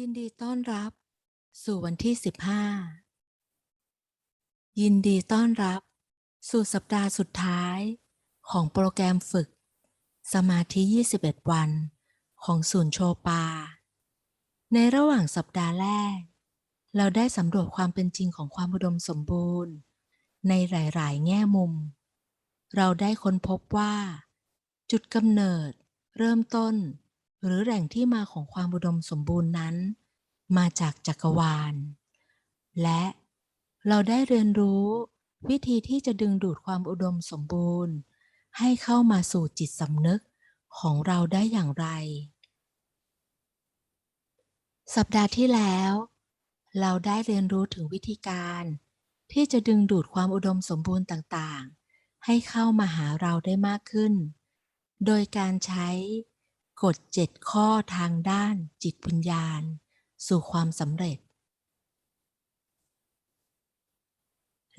ยินดีต้อนรับ สู่วันที่ 15 ยินดีต้อนรับ สู่สัปดาห์สุดท้าย ของโปรแกรมฝึก สมาธิ 21 วัน ของศูนย์โชปา ในระหว่างสัปดาห์แรก เราได้สำรวจความเป็นจริงของความอุดมสมบูรณ์ ในหลาย ๆ แง่มุม เราได้ค้นพบว่า จุดกำเนิด เริ่มต้น หรือแหล่งที่มาของความอุดมสมบูรณ์นั้น มาจากจักรวาล และเราได้เรียนรู้วิธีที่จะดึงดูดความอุดมสมบูรณ์ ให้เข้ามาสู่จิตสำนึกของเราได้อย่างไร สัปดาห์ที่แล้ว เราได้เรียนรู้ถึงวิธีการ ที่จะดึงดูดความอุดมสมบูรณ์ต่างๆ ให้เข้ามาหาเราได้มากขึ้น โดยการใช้ กฎ7ข้อทางด้านจิตวิญญาณสู่ความสำเร็จ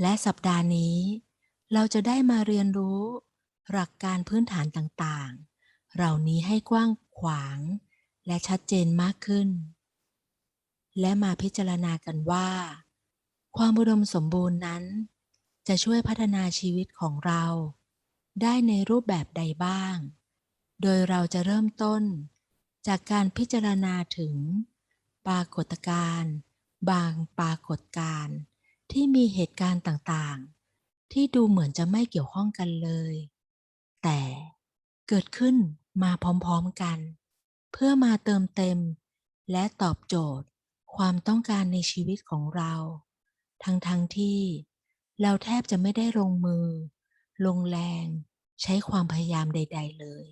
และสัปดาห์นี้ เราจะได้มาเรียนรู้ หลักการพื้นฐานต่างๆ เหล่านี้ให้กว้างขวาง และชัดเจนมากขึ้น และมาพิจารณากันว่า ความอุดมสมบูรณ์นั้น จะช่วยพัฒนาชีวิตของเรา ได้ในรูปแบบใดบ้าง โดยเราจะเริ่มต้น จากการพิจารณาถึง ปรากฏการณ์บางปรากฏการณ์ที่มีเหตุการณ์ต่างๆ ที่ดูเหมือนจะไม่เกี่ยวข้องกันเลย แต่เกิดขึ้นมาพร้อมๆกัน เพื่อมาเติมเต็ม และตอบโจทย์ความต้องการในชีวิตของเรา ทั้งๆทที่เราแทบจะไม่ได้ลงมือ ลงแรง ใช้ความพยายามใด ๆ เลย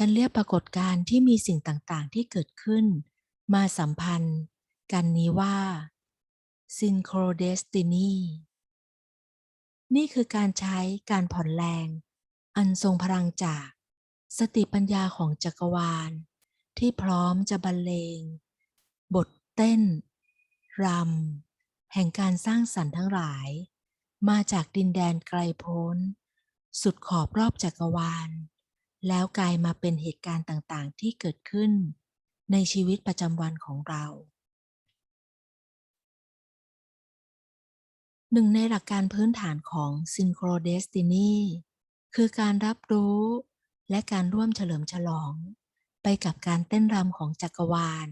ฉันเรียกปรากฏการณ์ที่มีสิ่งต่างๆ ที่เกิดขึ้น มาสัมพันธ์ กันนี้ว่า Synchrodestiny นี่คือการใช้การผ่อนแรง อันทรงพลังจาก สติปัญญาของจักรวาล ที่พร้อมจะบรรเลง บทเต้น รำ แห่งการสร้างสรรค์ทั้งหลาย มาจากดินแดนไกลโพ้น สุดขอบรอบจักรวาล แล้วกลายมาเป็นเหตุการณ์ต่างๆ ที่เกิดขึ้น ในชีวิตประจำวันของเรา หนึ่งในหลักการพื้นฐานของ Synchrodestiny คือการรับรู้และการร่วมเฉลิมฉลอง ไปกับการเต้นรำของจักรวาล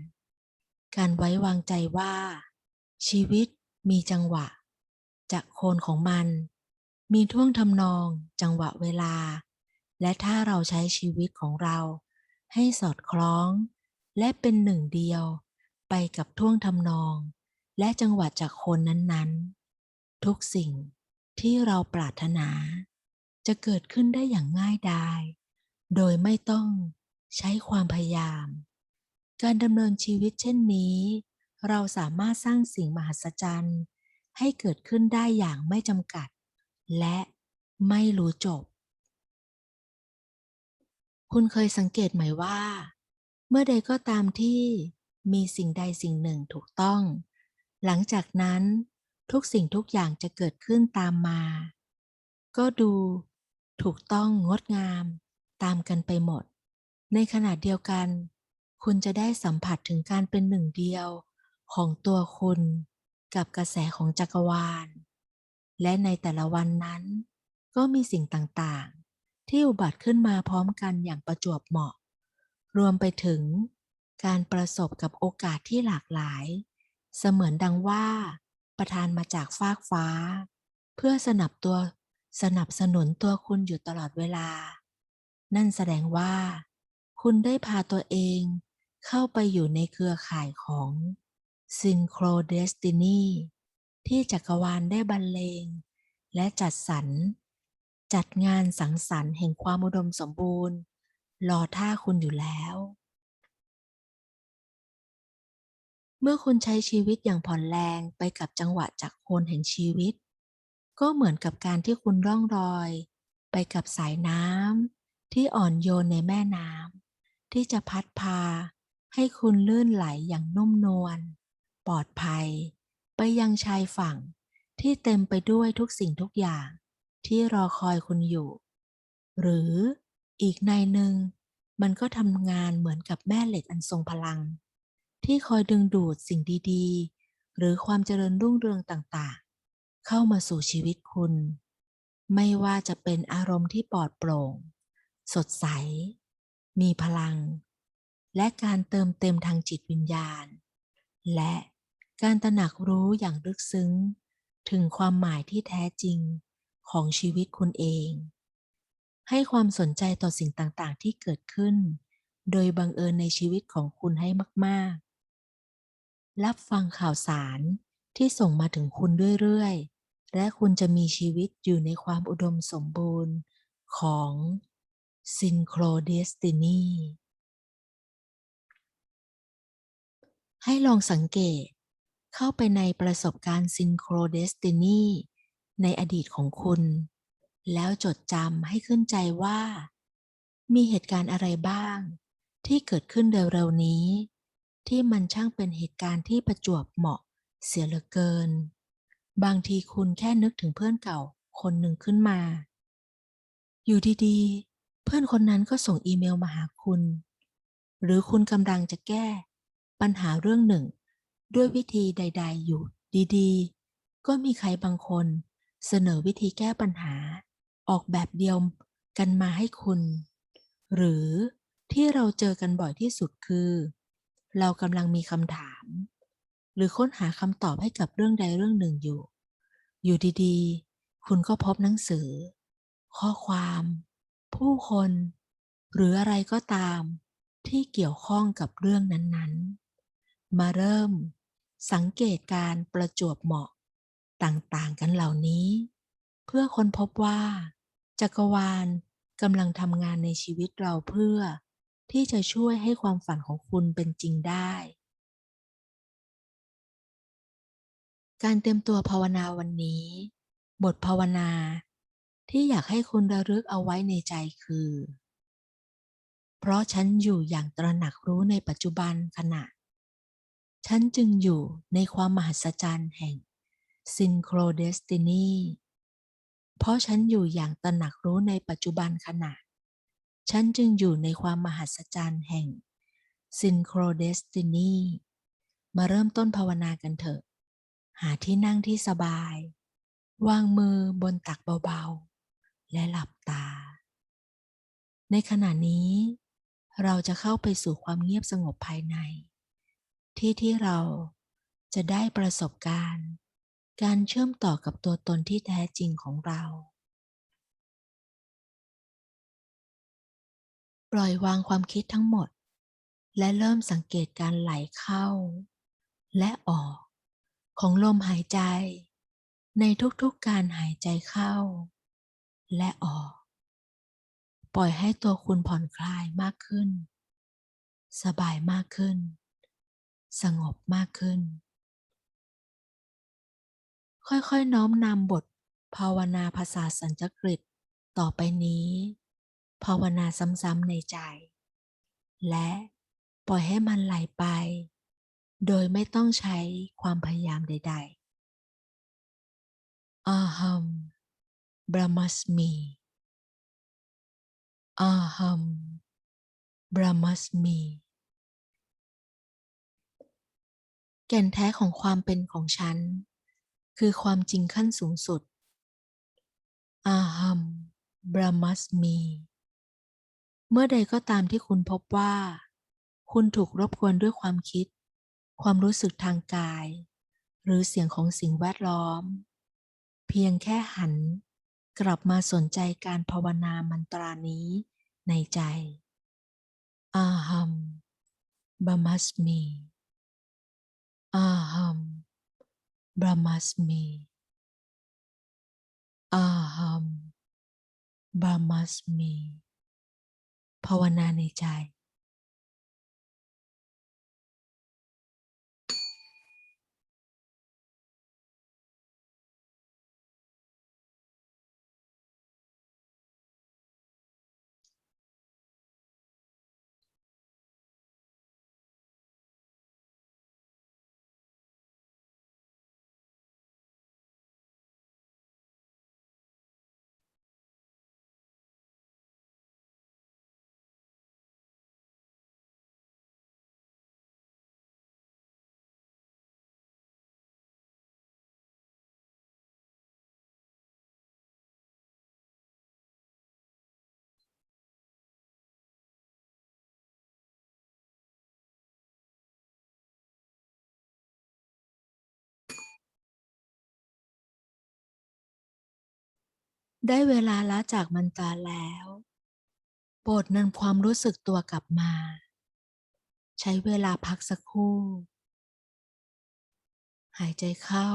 การไว้วางใจว่า ชีวิตมีจังหวะจากโคนของมัน มีท่วงทำนอง จังหวะเวลา และถ้าเราใช้ชีวิตของเราให้สอดคล้อง และเป็นหนึ่งเดียว ไปกับท่วงทำนอง และจังหวะจากโคนนั้นๆ ทุกสิ่งที่เราปรารถนา จะเกิดขึ้นได้อย่างง่ายดาย โดยไม่ต้องใช้ความพยายาม การดำเนินชีวิตเช่นนี้ เราสามารถสร้างสิ่งมหัศจรรย์ให้เกิดขึ้นได้อย่างไม่จำกัด และไม่รู้จบ คุณเคยสังเกตไหมว่า เมื่อใดก็ตามที่มีสิ่งใดสิ่งหนึ่งถูกต้อง หลังจากนั้นทุกสิ่งทุกอย่างจะเกิดขึ้นตามมา ก็ดูถูกต้องงดงาม ตามกันไปหมด ในขณะเดียวกัน คุณจะได้สัมผัสถึงการเป็นหนึ่งเดียวของตัวคุณกับกระแสของจักรวาล และในแต่ละวันนั้น ก็มีสิ่งต่าง ที่อุบัติขึ้นมาพร้อมกันอย่างประจวบเหมาะ รวมไปถึงการประสบกับโอกาสที่หลากหลาย เสมือนดังว่า ประทานมาจากฟากฟ้า เพื่อสนับตัวสนับสนุนตัวคุณอยู่ตลอดเวลา นั่นแสดงว่า คุณได้พาตัวเองเข้าไปอยู่ในเครือข่ายของ Synchro Destiny ที่จักรวาลได้บรรเลง และจัดสรร จัดงานสังสรรค์แห่งความอุดมสมบูรณ์ รอท่าคุณอยู่แล้ว เมื่อคุณใช้ชีวิตอย่างผ่อนแรงไปกับจังหวะจากโคนแห่งชีวิต ก็เหมือนกับการที่คุณร่องรอย ไปกับสายน้ำที่อ่อนโยนในแม่น้ำที่จะพัดพา ให้คุณลื่นไหลอย่างนุ่มนวลปลอดภัย ไปยังชายฝั่งที่เต็มไปด้วยทุกสิ่งทุกอย่าง ที่รอคอยคุณอยู่ หรืออีกในหนึ่งมันก็ทำงานเหมือนกับแม่เหล็กอันทรงพลัง ที่คอยดึงดูดสิ่งดีๆ หรือความเจริญรุ่งเรืองต่างๆ เข้ามาสู่ชีวิตคุณ ไม่ว่าจะเป็นอารมณ์ที่ปลอดโปร่ง สดใส มีพลัง และการเติมเต็มทางจิตวิญญาณ และการตระหนักรู้อย่างลึกซึ้ง ถึงความหมายที่แท้จริง ของชีวิตคุณเอง ให้ความสนใจต่อสิ่งต่างๆ ที่เกิดขึ้น โดยบังเอิญในชีวิตของคุณให้มาก ๆ รับฟังข่าวสารที่ส่งมาถึงคุณเรื่อย ๆ และคุณจะมีชีวิตอยู่ในความอุดมสมบูรณ์ของ Synchro Destiny ให้ลองสังเกตเข้าไปในประสบการณ์ Synchro Destiny ในอดีตของคุณ แล้วจดจำให้ขึ้นใจว่า มีเหตุการณ์อะไรบ้าง ที่เกิดขึ้นเร็วๆนี้ ที่มันช่างเป็นเหตุการณ์ที่ประจวบเหมาะเสียเหลือเกิน บางทีคุณแค่นึกถึงเพื่อนเก่าคนหนึ่งขึ้นมา อยู่ดีๆ เพื่อนคนนั้นก็ส่งอีเมลมาหาคุณ หรือคุณกำลังจะแก้ ปัญหาเรื่องหนึ่ง ด้วยวิธีใด ๆ อยู่ดีๆ ก็มีใครบางคน เสนอวิธีแก้ปัญหา ออกแบบเดียวกันมาให้คุณ หรือที่เราเจอกันบ่อยที่สุดคือ เรากำลังมีคำถาม หรือค้นหาคำตอบให้กับเรื่องใดเรื่องหนึ่งอยู่ อยู่ดีๆ คุณก็พบหนังสือ ข้อความ ผู้คน หรืออะไรก็ตามที่เกี่ยวข้องกับเรื่องนั้นๆ มาเริ่ม สังเกตการประจวบเหมาะ ต่างๆกันเหล่านี้ เพื่อค้นพบว่า จักรวาลกำลังทำงานในชีวิตเราเพื่อ ที่จะช่วยให้ความฝันของคุณเป็นจริงได้ การเตรียมตัวภาวนาวันนี้ บทภาวนา ที่อยากให้คุณระลึกเอาไว้ในใจคือ เพราะฉันอยู่อย่างตระหนักรู้ในปัจจุบันขณะฉันจึงอยู่ในความมหัศจรรย์แห่ง Synchro Destiny เพราะฉันอยู่อย่างตระหนักรู้ในปัจจุบันขณะ ฉันจึงอยู่ในความมหัศจรรย์แห่ง Synchro Destiny มาเริ่มต้นภาวนากันเถอะ หาที่นั่งที่สบาย วางมือบนตักเบาๆ และหลับตา ในขณะนี้เราจะเข้าไปสู่ความเงียบสงบภายใน ที่ที่เราจะได้ประสบการณ์ การเชื่อมต่อกับตัวตนที่แท้จริงของเรา ปล่อยวางความคิดทั้งหมด และเริ่มสังเกตการไหลเข้า และออก ของลมหายใจ ในทุกๆการหายใจเข้า และออก ปล่อยให้ตัวคุณผ่อนคลายมากขึ้น สบายมากขึ้น สงบมากขึ้น ค่อยๆน้อมนำบท ภาวนาภาษาสันสกฤตต่อไปนี้ ภาวนาซ้ำๆในใจ และปล่อยให้มันไหลไป โดยไม่ต้องใช้ความพยายามใด ๆ อาหัมบรมัสมี อาหัมบรมัสมี แก่นแท้ของความเป็นของฉัน คือความจริงขั้นสูงสุด อาหัมบรมัสมี เมื่อใดก็ตามที่คุณพบว่า คุณถูกรบกวนด้วยความคิด ความรู้สึกทางกาย หรือเสียงของสิ่งแวดล้อม เพียงแค่หันกลับมาสนใจการภาวนามันตรานี้ในใจ อาหัมบามัสมี อาหัม บรามัสมี อาหัมบรามัสมี ภาวนาในใจ ได้เวลาละจากมันตาแล้ว โปรดนำความรู้สึกตัวกลับมา ใช้เวลาพักสักครู่ หายใจเข้า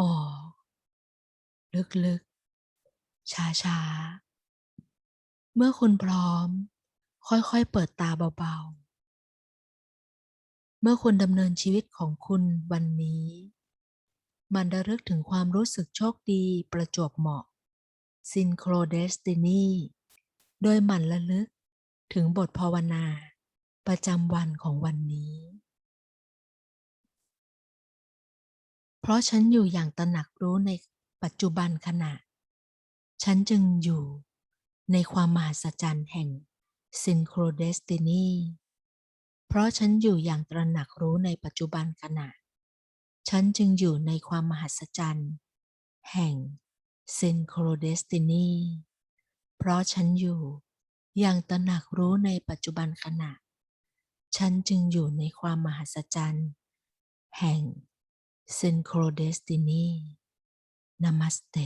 ออก ลึกๆ ช้าๆ เมื่อคุณพร้อม ค่อยๆ เปิดตาเบาๆ เมื่อคุณดำเนินชีวิตของคุณวันนี้ มันระลึกถึงความรู้สึกโชคดีประจวบเหมาะ Synchro Destiny โดยหมั่นระลึกถึงบทภาวนา ประจำวันของวันนี้ เพราะฉันอยู่อย่างตระหนักรู้ในปัจจุบันขณะ ฉันจึงอยู่ในความมหัศจรรย์แห่ง Synchro Destiny เพราะฉันอยู่อย่างตระหนักรู้ในปัจจุบันขณะ ฉันจึงอยู่ในความมหัศจรรย์ แห่งเซนโครเดสตินีเพราะฉันอยู่อย่างตระหนักรู้ในปัจจุบันขณะ ฉันจึงอยู่ในความมหัศจรรย์ แห่งเซนโครเดสตินีนามัสเต